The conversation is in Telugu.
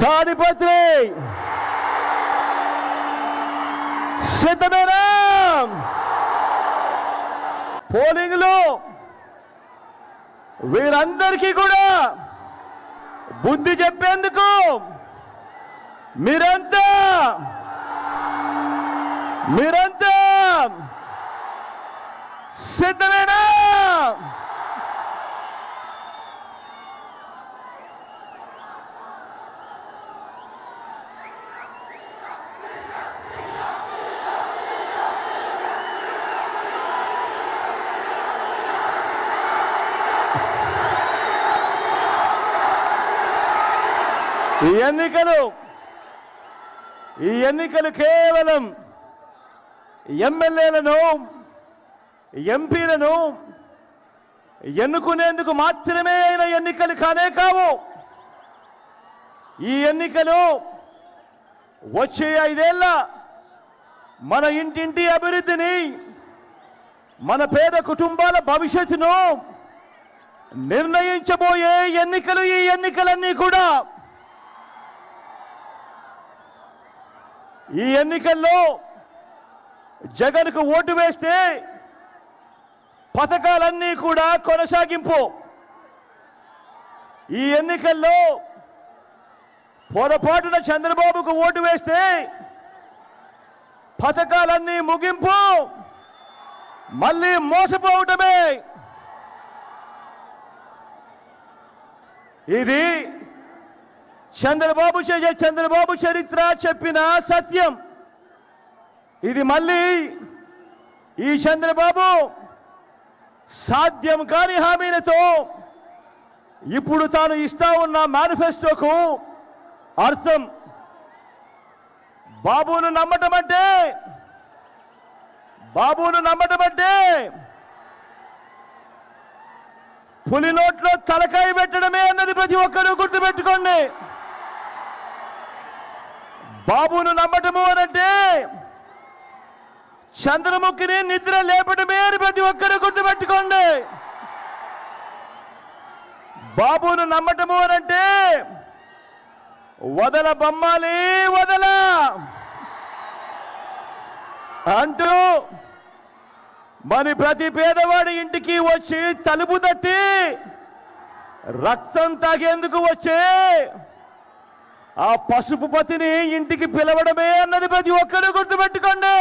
తాడిపత్రి! సిద్ధమేనా పోలింగ్లో వీరందరికీ కూడా బుద్ధి చెప్పేందుకు మీరంతా మీరంతా సిద్ధమేనా ఈ ఎన్నికలు ఈ ఎన్నికలు కేవలం ఎమ్మెల్యేలను ఎంపీలను ఎన్నుకునేందుకు మాత్రమే అయిన ఎన్నికలు కానే కావు. ఈ ఎన్నికలు వచ్చే ఐదేళ్ళ మన ఇంటింటి అభివృద్ధిని మన పేద కుటుంబాల భవిష్యత్తును నిర్ణయించబోయే ఎన్నికలు ఈ ఎన్నికలన్నీ కూడా ఈ ఎన్నికల్లో జగన్కు ఓటు వేస్తే పథకాలన్నీ కూడా కొనసాగింపు. ఈ ఎన్నికల్లో పొరపాటున చంద్రబాబుకు ఓటు వేస్తే పథకాలన్నీ ముగింపు. మళ్ళీ మోసపోవటమే. ఇది చంద్రబాబు చంద్రబాబు చరిత్ర చెప్పిన సత్యం. ఇది మళ్ళీ ఈ చంద్రబాబు సాధ్యం కాని హామీలతో ఇప్పుడు తాను ఇస్తా ఉన్న మేనిఫెస్టోకు అర్థం. బాబును నమ్మటం అంటే బాబును నమ్మటం అంటే పులి నోట్లో తలకాయ పెట్టడమే అన్నది ప్రతి ఒక్కరూ గుర్తుపెట్టుకోండి. బాబును నమ్మటము అనంటే చంద్రముఖిని నిద్ర లేపటమే అని ప్రతి ఒక్కరూ గుర్తుపెట్టుకోండి. బాబును నమ్మటము అనంటే వదల బొమ్మాలి వదల అంటూ మరి ప్రతి పేదవాడి ఇంటికి వచ్చి తలుపు తట్టి రక్తం తాగేందుకు వచ్చే ఆ పసుపు పతిని ఇంటికి పిలవడమే అన్నది ప్రతి ఒక్కరూ గుర్తుపెట్టుకోండి.